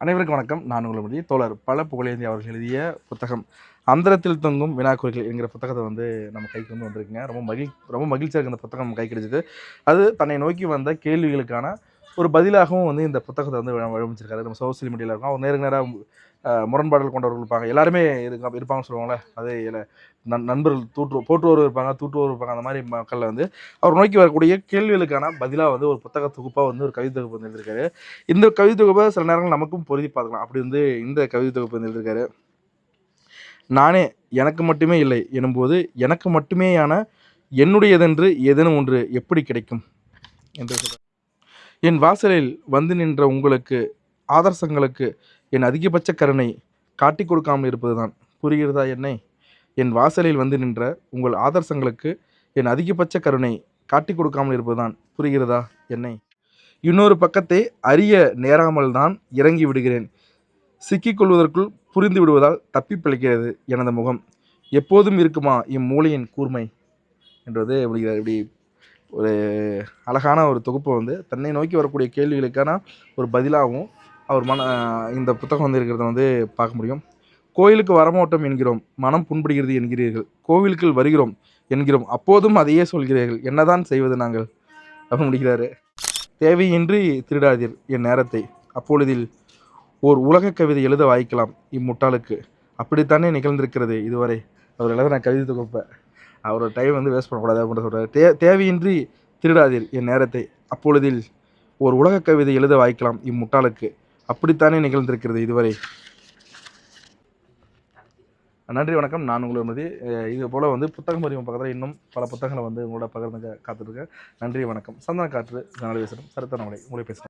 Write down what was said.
அனைவருக்கும் வணக்கம். நான் உங்களுடைய தோழர் பல புகழேந்தி அவர்கள் எழுதிய புத்தகம். அந்தரத்தில் தொங்கும் வினாக்குறிகள் என்கிற புத்தகத்தை வந்து நம்ம கைக்கு வந்து வந்திருக்குங்க. ரொம்ப மகிழ் ரொம்ப மகிழ்ச்சியாக இருக்குது அந்த புத்தகம் கை கிடைச்சிது. அது தன்னை நோக்கி வந்த கேள்விகளுக்கான ஒரு பதிலாகவும் வந்து இந்த புத்தகத்தை வந்து வழ- நம்ம சோசியல் மீடியாவில் இருக்கும். அவர் நேருக்கு நேராக முரண்பாடுகள் கொண்டவர்கள் இருப்பாங்க. எல்லாருமே இருக்க இருப்பாங்கன்னு சொல்லுவாங்களே அதே இல்ல- நண் நண்பர்கள் தூற்று போற்றுவோர் இருப்பாங்க தூற்றுவோர் இருப்பாங்க. அந்த மாதிரி மக்களை வந்து அவர் நோக்கி வரக்கூடிய கேள்விகளுக்கான பதிலாக வந்து ஒரு புத்தக தொகுப்பாக வந்து ஒரு கவிதை தொகுப்பு வந்து எழுதியிருக்காரு. இந்த கவிதை தொகுப்பை சில நேரங்கள் நமக்கும் பொருதி பார்க்கலாம். அப்படி வந்து இந்த கவிதை தொகுப்பு வந்து எழுதியிருக்காரு. நானே எனக்கு மட்டுமே இல்லை எனும்போது எனக்கு மட்டுமேயான என்னுடையதென்று ஏதேனும் ஒன்று எப்படி கிடைக்கும்? என்று சொல்கிறேன் என் வாசலில் வந்து நின்ற உங்களுக்கு ஆதர்சங்களுக்கு என் அதிகபட்ச கருணை காட்டிக் கொடுக்காமல் இருப்பதுதான். புரிகிறதா என்னை? என் வாசலில் வந்து நின்ற உங்கள் ஆதர்சங்களுக்கு என் அதிகபட்ச கருணை காட்டிக் கொடுக்காமல் இருப்பதுதான். புரிகிறதா என்னை? இன்னொரு பக்கத்தை அறிய நேராமல் தான் இறங்கி விடுகிறேன். சிக்கிக்கொள்வதற்குள் புரிந்து விடுவதால் தப்பி பிழைக்கிறது எனது முகம். எப்போதும் இருக்குமா இம்மூளையின் கூர்மை? என்றது இப்படி இப்படி ஒரு அழகான ஒரு தொகுப்பை வந்து தன்னை நோக்கி வரக்கூடிய கேள்விகளுக்கான ஒரு பதிலாகவும் அவர் மன இந்த புத்தகம் வந்து இருக்கிறத வந்து பார்க்க முடியும். கோயிலுக்கு வரமாட்டோம் என்கிறோம் மனம் புண்படுகிறது என்கிறீர்கள். கோவிலுக்குள் வருகிறோம் என்கிறோம் அப்போதும் அதையே சொல்கிறீர்கள். என்னதான் செய்வது நாங்கள்? அப்படின்னு முடிகிறாரு தேவையின்றி திருடாதீர் என் நேரத்தை. அப்பொழுதில் ஓர் உலக கவிதை எழுத வாய்க்கலாம் இம்முட்டாளுக்கு. அப்படித்தானே நிகழ்ந்திருக்கிறது இதுவரை? அவர் எழுதின கவிதை தொகுப்பை. அவரோட டைம் வந்து வேஸ்ட் பண்ணக்கூடாது அப்படின்னு சொல்கிறார் தே தேவையின்றி திருடாதீர் என் நேரத்தை. அப்பொழுதில் ஒரு உலக கவிதை எழுத வாய்க்கலாம் இம்முட்டாளுக்கு. அப்படித்தானே நிகழ்ந்திருக்கிறது இதுவரை. நன்றி வணக்கம். நான் உங்களை மதி இது போல் வந்து புத்தகம் பதிவு பக்கத்தில் இன்னும் பல புத்தகங்களை வந்து உங்களோட பகிர்ந்து காத்துட்ருக்கேன் நன்றி வணக்கம். சந்தன காற்று நாலு பேசுகிறேன் சரித்திர உங்களை பேசுகிறேன்